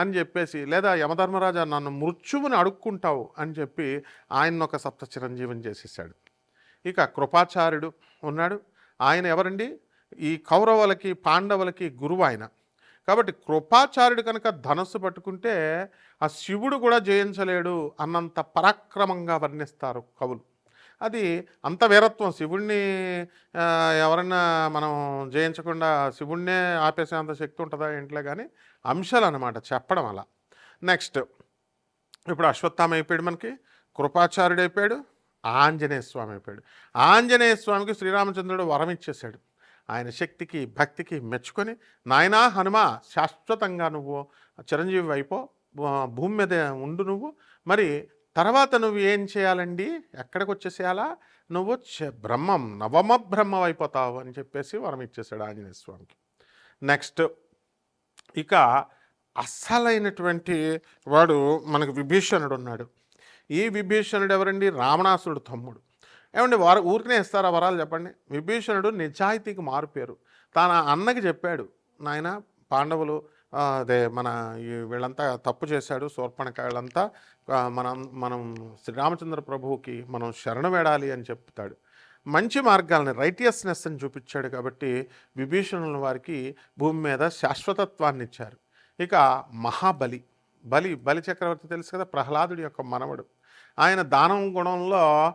అని చెప్పేసి లేదా యమధర్మరాజా నన్ను మృత్యువుని అడుక్కుంటావు అని చెప్పి ఆయన ఒక సప్త చిరంజీవిని చేసేసాడు. ఇక కృపాచార్యుడు ఉన్నాడు. ఆయన ఎవరండి? ఈ కౌరవులకి పాండవులకి గురువు ఆయన. కాబట్టి కృపాచార్యుడు కనుక ధనస్సు పట్టుకుంటే ఆ శివుడు కూడా జయించలేడు అన్నంత పరాక్రమంగా వర్ణిస్తారు కవులు. అది అంత వీరత్వం. శివుణ్ణి ఎవరన్నా మనం జయించకుండా శివుణ్ణే ఆపేసేంత శక్తి ఉంటుందా ఇంట్లో కానీ అంశాలు అనమాట చెప్పడం అలా. నెక్స్ట్ ఇప్పుడు అశ్వత్థామ అయిపోయాడు మనకి కృపాచార్యుడు అయిపోయాడు ఆంజనేయ స్వామి అయిపోయాడు. ఆంజనేయ స్వామికి శ్రీరామచంద్రుడు వరం ఇచ్చేశాడు. ఆయన శక్తికి భక్తికి మెచ్చుకొని నాయనా హనుమ శాశ్వతంగా నువ్వు చిరంజీవి అయిపో భూ- భూమి మీద ఉండు నువ్వు. మరి తర్వాత నువ్వు ఏం చేయాలండి? ఎక్కడికి వచ్చేసేయాలా నువ్వు బ్రహ్మం నవమ బ్రహ్మం అయిపోతావు అని చెప్పేసి వరం ఇచ్చేసాడు ఆంజనేయ స్వామికి. నెక్స్ట్ ఇక అస్సలైనటువంటి వాడు మనకు విభీషణుడు ఉన్నాడు. ఈ విభీషణుడు ఎవరండి? రావణాసుడు తమ్ముడు. ఏమండి వారు ఊరికనే ఇస్తారా వరాలు చెప్పండి? విభీషణుడు నిజాయితీకి మారుపేరు తన అన్నకి చెప్పాడు నాయన పాండవులు అదే మన ఈ వీళ్ళంతా తప్పు చేశాడు శూర్పణక వీళ్ళంతా మనం మనం శ్రీరామచంద్ర ప్రభువుకి మనం శరణ వేడాలి అని చెప్తాడు. మంచి మార్గాలని రైటియస్నెస్ అని చూపించాడు కాబట్టి విభీషణుల వారికి భూమి మీద శాశ్వతత్వాన్ని ఇచ్చారు. ఇక మహాబలి బలి బలి చక్రవర్తి తెలుసు కదా ప్రహ్లాదుడి యొక్క మనవడు. ఆయన దానం గుణంలో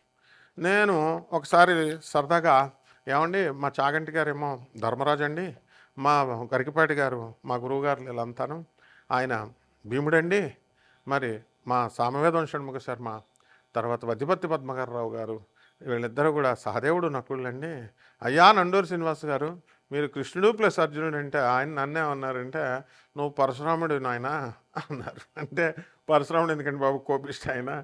నేను ఒకసారి సరదాగా ఏమండి మా చాగంటి గారేమో ధర్మరాజు అండి మా గరికపాటి గారు మా గురువు గారు వీళ్ళంతాను. ఆయన భీముడండి మరి మా సామవేదం షణ్ముఖ శర్మ తర్వాత వద్దిపత్తి పద్మగారరావు గారు వీళ్ళిద్దరూ కూడా సహదేవుడు నకుళ్ళండి. అయ్యా నండూరు శ్రీనివాస్ గారు మీరు కృష్ణుడు ప్లస్ అర్జునుడు అంటే ఆయన నన్నే అన్నారంటే నువ్వు పరశురాముడు నాయన అన్నారు. అంటే పరశురాముడు ఎందుకంటే బాబు కోపిష్ట ఆయన?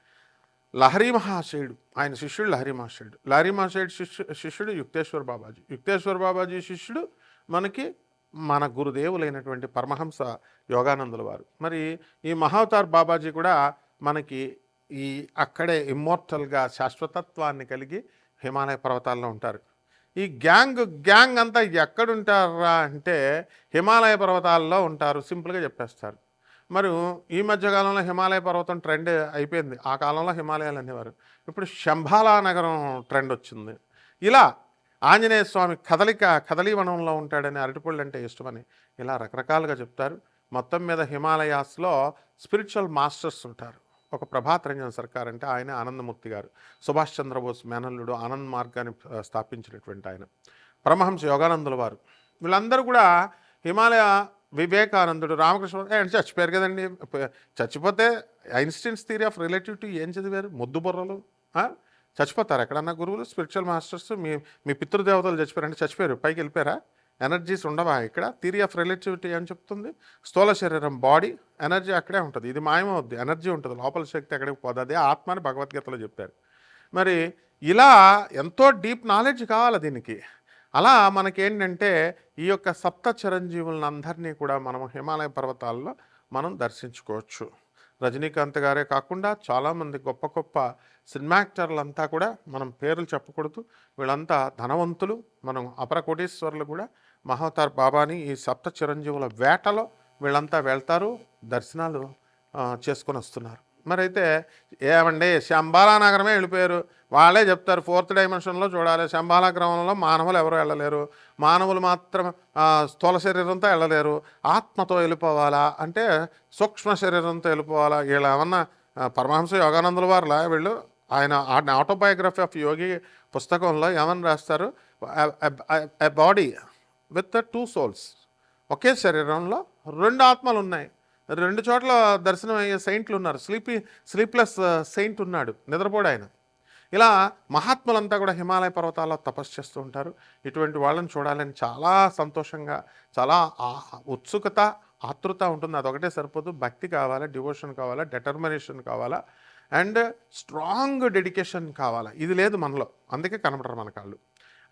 లహరి మహాశయుడు ఆయన శిష్యుడు లహరి మహాశయుడు. లహరి మహాశయుడు శిష్యు శిష్యుడు యుక్తేశ్వర్ బాబాజీ. యుక్తేశ్వర్ బాబాజీ శిష్యుడు మనకి మన గురుదేవులైనటువంటి పరమహంస యోగానందుల వారు. మరి ఈ మహావతార్ బాబాజీ కూడా మనకి ఈ అక్కడే ఇమ్మోర్టల్గా శాశ్వతత్వాన్ని కలిగి హిమాలయ పర్వతాల్లో ఉంటారు. ఈ గ్యాంగ్ గ్యాంగ్ అంతా ఎక్కడుంటారా అంటే హిమాలయ పర్వతాల్లో ఉంటారు సింపుల్గా చెప్పేస్తారు. మరి ఈ మధ్య కాలంలో హిమాలయ పర్వతం ట్రెండ్ అయిపోయింది. ఆ కాలంలో హిమాలయాలు అనేవారు. ఇప్పుడు శంభాలా నగరం ట్రెండ్ వచ్చింది. ఇలా ఆంజనేయ స్వామి కదలిక కదలీవనంలో ఉంటాడని అరటిపళ్ళు అంటే ఇష్టమని ఇలా రకరకాలుగా చెప్తారు. మొత్తం మీద హిమాలయాస్లో స్పిరిచువల్ మాస్టర్స్ ఉంటారు. ఒక ప్రభాత్ రంజన్ సర్కార్ అంటే ఆయన ఆనందమూర్తి గారు. సుభాష్ చంద్రబోస్ మేనల్లుడు ఆనంద్ మార్గాన్ని స్థాపించినటువంటి ఆయన. పరమహంస యోగానందుల వారు. వీళ్ళందరూ కూడా హిమాలయ వివేకానందుడు రామకృష్ణ ఆయన చచ్చిపోయారు కదండి. చచ్చిపోతే ఐన్స్టీన్స్ థియరీ ఆఫ్ రిలేటివిటీ ఏం చదివారు? మొద్దు బుర్రలు చచ్చిపోతారు ఎక్కడన్నా గురువులు? స్పిరిచువల్ మాస్టర్స్ మీ మీ పితృదేవతలు చచ్చిపోయారంటే చచ్చిపోయారు పైకి వెళ్ళిపోయారా? ఎనర్జీస్ ఉండవా ఇక్కడ? థియరీ ఆఫ్ రిలేటివిటీ ఏం చెప్తుంది? స్థూల శరీరం బాడీ ఎనర్జీ అక్కడే ఉంటుంది. ఇది మాయమవుద్ది ఎనర్జీ ఉంటుంది లోపల శక్తి అక్కడికి పోదు అదే ఆత్మ అని భగవద్గీతలో చెప్పారు. మరి ఇలా ఎంతో డీప్ నాలెడ్జ్ కావాలి దీనికి. అలా మనకేంటంటే ఈ యొక్క సప్త చిరంజీవులను అందరినీ కూడా మనం హిమాలయ పర్వతాల్లో మనం దర్శించుకోవచ్చు. రజనీకాంత్ గారే కాకుండా చాలామంది గొప్ప గొప్ప సినిమాక్టర్లంతా కూడా మనం పేర్లు చెప్పకూడదు. వీళ్ళంతా ధనవంతులు. మనం అపర కూడా. మహావతార్ బాబాని ఈ సప్త చిరంజీవుల వేటలో వీళ్ళంతా వెళ్తారు దర్శనాలు చేసుకొని వస్తున్నారు మరి అయితే ఏమండి శంబాలా నగరమే వెళ్ళిపోయారు. వాళ్ళే చెప్తారు ఫోర్త్ డైమెన్షన్లో చూడాలి. శంబాలా క్రమంలో మానవులు ఎవరు వెళ్ళలేరు. మానవులు మాత్రం స్థూల శరీరంతో వెళ్ళలేరు. ఆత్మతో వెళ్ళిపోవాలా? అంటే సూక్ష్మ శరీరంతో వెళ్ళిపోవాలా? వీళ్ళు ఏమన్నా పరమహంస యోగానందుల వారులా? వీళ్ళు ఆయన ఆటోబయోగ్రఫీ ఆఫ్ యోగి పుస్తకంలో ఏమని రాస్తారు? A body with two souls. ఒకే శరీరంలో రెండు ఆత్మలు ఉన్నాయి రెండు చోట్ల దర్శనం అయ్యే సెయింట్లు ఉన్నారు. స్లీపీ స్లీప్లెస్ సెయింట్ ఉన్నాడు. నిద్రపోడు ఆయన. ఇలా మహాత్ములంతా కూడా హిమాలయ పర్వతాల్లో తపస్సు చేస్తూ ఉంటారు. ఇటువంటి వాళ్ళని చూడాలని చాలా సంతోషంగా చాలా ఉత్సుకత ఆతృత ఉంటుంది. అదొకటే సరిపోదు. భక్తి కావాలా డివోషన్ కావాలా డెటర్మినేషన్ కావాలా అండ్ స్ట్రాంగ్ డెడికేషన్ కావాలా. ఇది లేదు మనలో. అందుకే కనబడరు మన కాళ్ళు.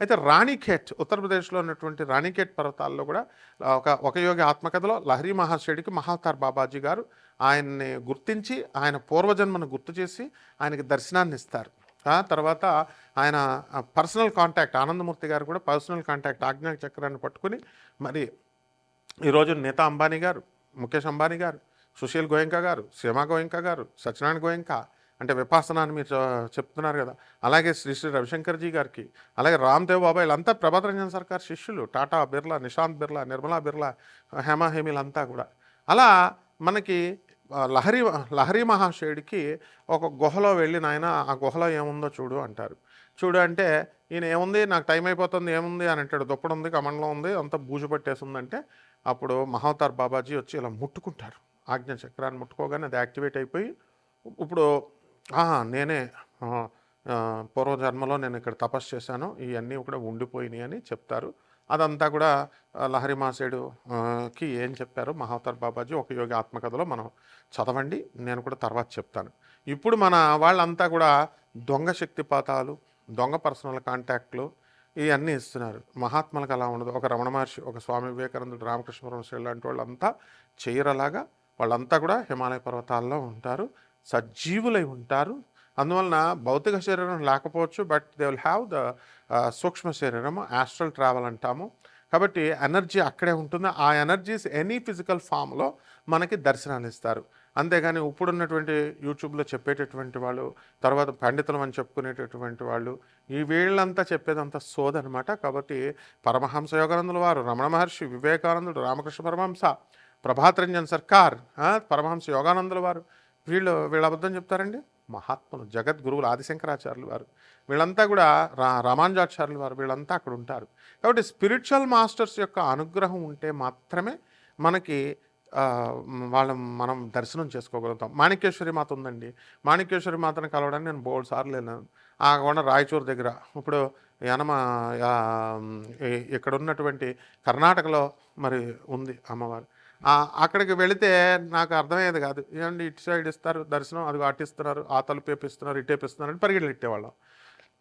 అయితే రాణిఖేట్ ఉత్తరప్రదేశ్లో ఉన్నటువంటి రాణిఖేట్ పర్వతాల్లో కూడా ఒక ఒక యోగి ఆత్మకథలో లహరి మహాశయుడికి మహావతార్ బాబాజీ గారు ఆయన్ని గుర్తించి ఆయన పూర్వజన్మను గుర్తు చేసి ఆయనకి దర్శనాన్ని ఇస్తారు. ఆ తర్వాత ఆయన పర్సనల్ కాంటాక్ట్ ఆనందమూర్తి గారు కూడా పర్సనల్ కాంటాక్ట్ ఆజ్ఞా చక్రాన్ని పట్టుకుని మరి ఈరోజు నేతా అంబానీ గారు ముఖేష్ అంబానీ గారు సుశీల్ గోయంక గారు సీమా గోయంక గారు సత్యనారాయణ గోయంకా అంటే విపాసన అని మీరు చెప్తున్నారు కదా. అలాగే శ్రీ శ్రీ రవిశంకర్జీ గారికి అలాగే రామ్దేవ్ బాబా వీళ్ళంతా ప్రభాత్ రంజన్ సర్కార్ శిష్యులు టాటా బిర్లా నిశాంత్ బిర్లా నిర్మలా బిర్లా హేమా హేమిలంతా కూడా. అలా మనకి లహరి లహరి మహాశయుడికి ఒక గుహలో వెళ్ళి నాయన ఆ గుహలో ఏముందో చూడు అంటారు. చూడు అంటే ఈయన ఏముంది? నాకు టైం అయిపోతుంది ఏముంది? అని అంటాడు. దుప్పడు ఉంది కమండలం ఉంది అంతా బూజు పట్టేసి ఉందంటే అప్పుడు మహావతార్ బాబాజీ వచ్చి ఇలా ముట్టుకుంటారు. ఆజ్ఞ చక్రాన్ని ముట్టుకోగానే అది యాక్టివేట్ అయిపోయి ఇప్పుడు నేనే. పూర్వజన్మలో నేను ఇక్కడ తపస్సు చేశాను. ఇవన్నీ కూడా ఉండిపోయినాయి అని చెప్తారు. అదంతా కూడా లహరి మాసేడుకి ఏం చెప్పారు? మహావతార్ బాబాజీ ఒక యోగి ఆత్మకథలో మనం చదవండి నేను కూడా తర్వాత చెప్తాను. ఇప్పుడు మన వాళ్ళంతా కూడా దొంగ శక్తిపాతాలు దొంగ పర్సనల్ కాంటాక్ట్లు ఇవన్నీ ఇస్తున్నారు. మహాత్మలకు అలా ఉండదు. ఒక రమణ మహర్షి ఒక స్వామి వివేకానందుడు రామకృష్ణ పరమశ్రీ లాంటి వాళ్ళంతా చేయరలాగా వాళ్ళంతా కూడా హిమాలయ పర్వతాల్లో ఉంటారు. సజీవులై ఉంటారు. అందువలన భౌతిక శరీరం లేకపోవచ్చు but they will have the సూక్ష్మ శరీరం యాస్ట్రల్ ట్రావెల్ అంటాము. కాబట్టి ఎనర్జీ అక్కడే ఉంటుంది. ఆ ఎనర్జీస్ ఎనీ ఫిజికల్ ఫామ్లో మనకి దర్శనాలు ఇస్తారు అంతేగాని ఇప్పుడున్నటువంటి యూట్యూబ్లో చెప్పేటటువంటి వాళ్ళు తర్వాత పండితులం అని చెప్పుకునేటటువంటి వాళ్ళు ఈ వీళ్ళంతా చెప్పేదంతా సోదనమాట. కాబట్టి పరమహంస యోగానందుల వారు రమణ మహర్షి వివేకానందుడు రామకృష్ణ పరమహంస ప్రభాతరంజన్ సర్కార్ పరమహంస యోగానందుల వారు వీళ్ళు వీళ్ళ అబద్ధం చెప్తారండి? మహాత్ములు జగద్గురువులు ఆదిశంకరాచార్యులు వారు. వీళ్ళంతా కూడా రా రామానుజాచార్యులు వారు వీళ్ళంతా అక్కడ ఉంటారు. కాబట్టి స్పిరిచువల్ మాస్టర్స్ యొక్క అనుగ్రహం ఉంటే మాత్రమే మనకి వాళ్ళ మనం దర్శనం చేసుకోగలుగుతాం. మాణిక్యేశ్వరి మాత ఉందండి. మాణిక్యేశ్వరి మాతను కలవడానికి నేను బోల్డ్ సార్లు వెళ్ళాను. ఆ కొండ రాయచూరు దగ్గర. ఇప్పుడు యనమ ఇక్కడ ఉన్నటువంటి కర్ణాటకలో మరి ఉంది అమ్మవారు. అక్కడికి వెళితే నాకు అర్థమయ్యేది కాదు. ఏమండి ఇటు సైడ్ ఇస్తారు దర్శనం అదిగో అటిస్తున్నారు ఆ తలుపు వేపిస్తున్నారు ఇటు వేపిస్తున్నారు అని పరిగెళ్ళు ఇట్టేవాళ్ళం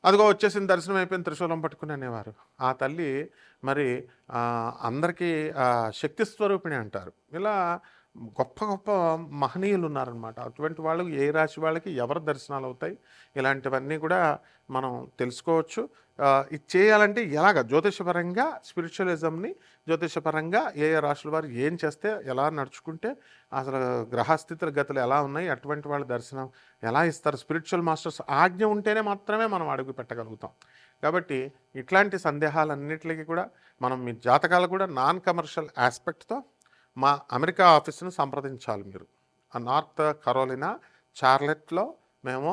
అదిగో వచ్చేసిన దర్శనం అయిపోయిన త్రిశూలం పట్టుకుని అనేవారు. ఆ తల్లి మరి అందరికీ శక్తి స్వరూపిణి అంటారు. ఇలా గొప్ప గొప్ప మహనీయులు ఉన్నారనమాట అటువంటి వాళ్ళు ఏ రాశి వాళ్ళకి ఎవరు దర్శనాలు అవుతాయి? ఇలాంటివన్నీ కూడా మనం తెలుసుకోవచ్చు. ఇది చేయాలంటే ఎలాగ? జ్యోతిషపరంగా స్పిరిచువలిజంని జ్యోతిషపరంగా ఏ ఏ రాశుల వారు ఏం చేస్తే ఎలా నడుచుకుంటే అసలు గ్రహస్థితుల గతులు ఎలా ఉన్నాయి అటువంటి వాళ్ళ దర్శనం ఎలా ఇస్తారు? స్పిరిచువల్ మాస్టర్స్ ఆజ్ఞ ఉంటేనే మాత్రమే మనం అడుగు పెట్టగలుగుతాం. కాబట్టి ఇట్లాంటి సందేహాలన్నిటికీ కూడా మనం మీ జాతకాలు కూడా నాన్ కమర్షియల్ ఆస్పెక్ట్తో మా అమెరికా ఆఫీస్ను సంప్రదించాలి మీరు. ఆ నార్త్ కరోలినా చార్లెట్లో మేము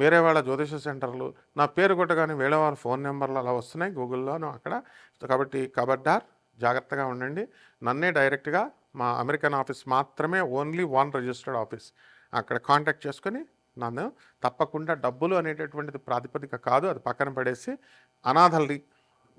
వేరే వాళ్ళ జ్యోతిష సెంటర్లు. నా పేరు కొట్టగానే వేరే వాళ్ళ ఫోన్ నెంబర్లు అలా వస్తున్నాయి గూగుల్లోనూ అక్కడ. కాబట్టి కబడ్డార్ జాగ్రత్తగా ఉండండి. నన్నే డైరెక్ట్గా మా అమెరికన్ ఆఫీస్ మాత్రమే ఓన్లీ వన్ రిజిస్టర్డ్ ఆఫీస్. అక్కడ కాంటాక్ట్ చేసుకొని నన్ను తప్పకుండా డబ్బులు అనేటటువంటిది ప్రాతిపదిక కాదు. అది పక్కన పడేసి అనాథల్ని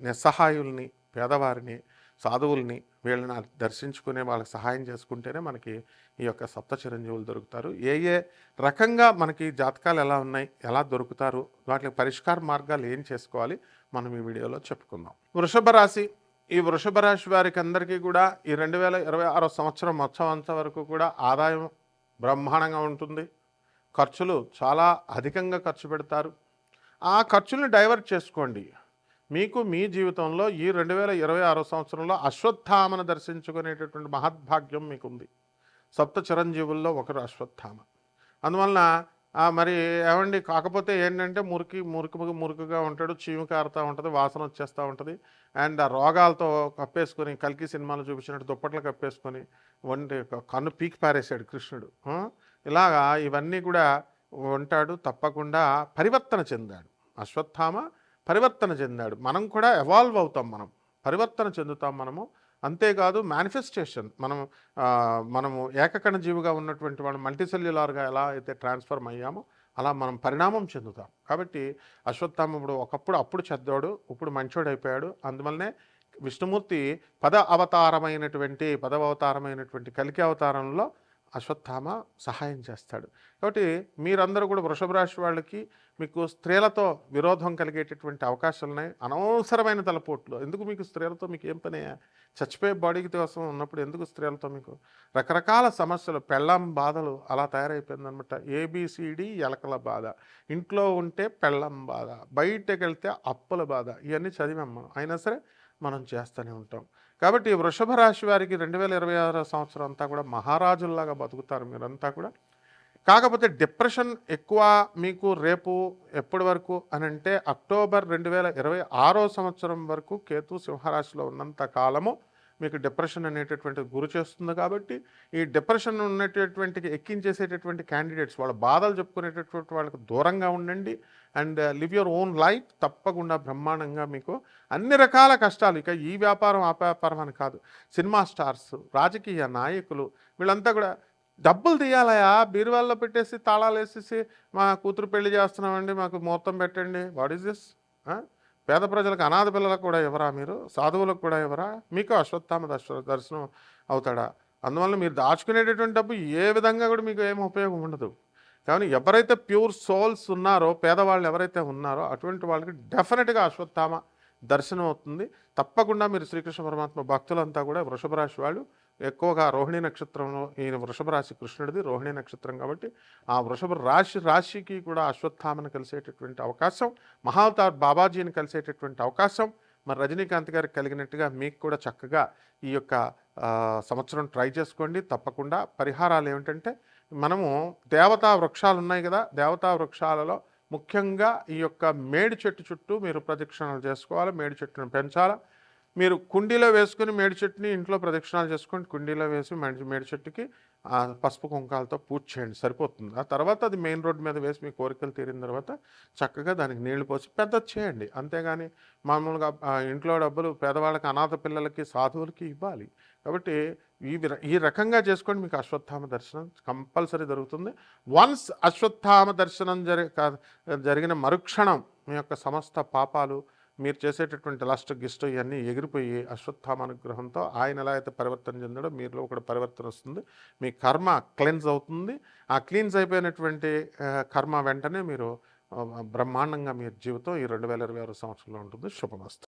నిస్సహాయుల్ని పేదవారిని సాధువుల్ని వీళ్ళని దర్శించుకునే వాళ్ళకి సహాయం చేసుకుంటేనే మనకి ఈ యొక్క సప్త చిరంజీవులు దొరుకుతారు. ఏ ఏ రకంగా మనకి జాతకాలు ఎలా ఉన్నాయి ఎలా దొరుకుతారు వాటికి పరిష్కార మార్గాలు ఏం చేసుకోవాలి మనం ఈ వీడియోలో చెప్పుకుందాం. వృషభ రాశి ఈ వృషభ రాశి వారికి అందరికీ కూడా ఈ రెండు వేల ఇరవై ఆరో సంవత్సరం మొత్తం అంత వరకు కూడా ఆదాయం బ్రహ్మాండంగా ఉంటుంది. ఖర్చులు చాలా అధికంగా ఖర్చు పెడతారు. ఆ ఖర్చుల్ని డైవర్ట్ చేసుకోండి. మీకు మీ జీవితంలో ఈ రెండు వేల ఇరవై ఆరో సంవత్సరంలో అశ్వత్థామను దర్శించుకునేటటువంటి మహద్భాగ్యం మీకుంది. సప్త చిరంజీవుల్లో ఒకరు అశ్వత్థామ. అందువలన మరి ఏమండి కాకపోతే ఏంటంటే మురికి మురికి మురికిగా ఉంటాడు చీము కారుతూ ఉంటుంది వాసన వచ్చేస్తూ ఉంటుంది. అండ్ ఆ రోగాలతో కప్పేసుకొని కల్కి సినిమాలు చూపించినట్టు దుప్పట్లు కప్పేసుకొని వంటి కన్ను పీకి పారేశాడు కృష్ణుడు. ఇలాగా ఇవన్నీ కూడా ఉంటాడు తప్పకుండా పరివర్తన చెందాడు. అశ్వత్థామ పరివర్తన చెందాడు. మనం కూడా ఎవాల్వ్ అవుతాం మనం. పరివర్తన చెందుతాం మనము. అంతేకాదు మేనిఫెస్టేషన్ మనం మనము ఏకకణ జీవిగా ఉన్నటువంటి వాళ్ళు మల్టీసెల్యులార్గా ఎలా అయితే ట్రాన్స్ఫర్మ్ అయ్యామో అలా మనం పరిణామం చెందుతాం. కాబట్టి అశ్వత్థామ ఒకప్పుడు అప్పుడు చెద్దోడు ఇప్పుడు మంచోడు అయిపోయాడు అందువల్లనే విష్ణుమూర్తి పద అవతారమైనటువంటి పదవ అవతారమైనటువంటి కలికి అవతారంలో అశ్వత్థామ సహాయం చేస్తాడు. కాబట్టి మీరందరూ కూడా వృషభ రాశి వాళ్ళకి మీకు స్త్రీలతో విరోధం కలిగేటటువంటి అవకాశాలు ఉన్నాయి. అనవసరమైన తలపోట్లు. ఎందుకు మీకు స్త్రీలతో మీకు ఏం పని? చచ్చిపోయే బాడీకి కోసం ఉన్నప్పుడు ఎందుకు స్త్రీలతో మీకు? రకరకాల సమస్యలు పెళ్ళం బాధలు అలా తయారైపోయిందనమాట ఏబిసిడి ఎలకల బాధ. ఇంట్లో ఉంటే పెళ్ళం బాధ. బయటకు వెళ్తే అప్పుల బాధ. ఇవన్నీ చదివాం మనం. అయినా సరే మనం చేస్తూనే ఉంటాం. కాబట్టి వృషభ రాశి వారికి రెండు వేల ఇరవై ఆరో సంవత్సరం అంతా కూడా మహారాజుల్లాగా బతుకుతారు మీరంతా కూడా. కాకపోతే డిప్రెషన్ ఎక్కువ మీకు రేపు ఎప్పటి వరకు అని అంటే అక్టోబర్ రెండు వేల ఇరవై ఆరో సంవత్సరం వరకు కేతు సింహరాశిలో ఉన్నంత కాలము మీకు డిప్రెషన్ అనేటటువంటి గురి చేస్తుంది కాబట్టి ఈ డిప్రెషన్ ఉన్నటువంటి ఎక్కించేసేటటువంటి క్యాండిడేట్స్ వాళ్ళ బాధలు చెప్పుకునేటటువంటి వాళ్ళకి దూరంగా ఉండండి and live your own life తప్పకుండా బ్రహ్మాండంగా మీకు అన్ని రకాల కష్టాలు ఇక ఈ వ్యాపారం ఆ వ్యాపారం అని కాదు. సినిమా స్టార్స్ రాజకీయ నాయకులు వీళ్ళంతా కూడా డబ్బులు తీయాలయా? బీరువాల్లో పెట్టేసి తాళాలు వేసేసి మా కూతురు పెళ్ళి చేస్తున్నామండి మాకు ముహూర్తం పెట్టండి. వాట్ ఈస్ దిస్ పేద ప్రజలకు అనాథ పిల్లలకు కూడా ఇవ్వరా మీరు? సాధువులకు కూడా ఇవ్వరా? మీకు అశ్వత్థామ దర్శనం అవుతాడా? అందువల్ల మీరు దాచుకునేటటువంటి డబ్బు ఏ విధంగా కూడా మీకు ఏం ఉపయోగం ఉండదు. కానీ ఎవరైతే ప్యూర్ సోల్స్ ఉన్నారో పేదవాళ్ళు ఎవరైతే ఉన్నారో అటువంటి వాళ్ళకి డెఫినెట్గా అశ్వత్థామ దర్శనం అవుతుంది. తప్పకుండా మీరు శ్రీకృష్ణ పరమాత్మ భక్తులంతా కూడా వృషభ రాశి వాళ్ళు ఎక్కువగా రోహిణి నక్షత్రంలో ఈయన వృషభ రాశి కృష్ణుడిది రోహిణి నక్షత్రం కాబట్టి ఆ వృషభ రాశి రాశికి కూడా అశ్వత్థామను కలిసేటటువంటి అవకాశం మహావతార్ బాబాజీని కలిసేటటువంటి అవకాశం. మరి రజనీకాంత్ గారికి కలిగినట్టుగా మీకు కూడా చక్కగా ఈ యొక్క సంవత్సరం ట్రై చేసుకోండి. తప్పకుండా పరిహారాలు ఏమిటంటే మనము దేవతా వృక్షాలు ఉన్నాయి కదా దేవతా వృక్షాలలో ముఖ్యంగా ఈ యొక్క మేడి చెట్టు చుట్టూ మీరు ప్రదక్షిణలు చేసుకోవాలి మేడి చెట్టును పెంచాలా మీరు కుండీలో వేసుకుని మేడి చెట్టుని ఇంట్లో ప్రదక్షిణాలు చేసుకొని కుండీలో వేసి మేడి మేడి చెట్టుకి ఆ పసుపు కుంకాలతో పూజ చేయండి సరిపోతుంది. ఆ తర్వాత అది మెయిన్ రోడ్ మీద వేసి మీ కోరికలు తీరిన తర్వాత చక్కగా దానికి నీళ్ళు పోసి పెద్ద చేయండి. అంతేగాని మామూలుగా ఇంట్లో డబ్బులు పేదవాళ్ళకి అనాథ పిల్లలకి సాధువులకి ఇవ్వాలి. కాబట్టి ఈ ఈ రకంగా చేసుకోండి మీకు అశ్వత్థామ దర్శనం కంపల్సరీ జరుగుతుంది. వన్స్ అశ్వత్థామ దర్శనం జరి జరిగిన మరుక్షణం మీ యొక్క సమస్త పాపాలు మీరు చేసేటటువంటి లాస్ట్ గిస్ట్ ఇవన్నీ ఎగిరిపోయి అశ్వత్థామ అనుగ్రహంతో ఆయన ఎలా అయితే పరివర్తన చెందాడో మీరులో ఒకటి పరివర్తన వస్తుంది. మీ కర్మ క్లెన్స్ అవుతుంది. ఆ క్లీన్స్ అయిపోయినటువంటి కర్మ వెంటనే మీరు బ్రహ్మాండంగా మీ జీవితం ఈ రెండు వేల ఇరవై ఆరు సంవత్సరంలో ఉంటుంది. శుభమస్తు.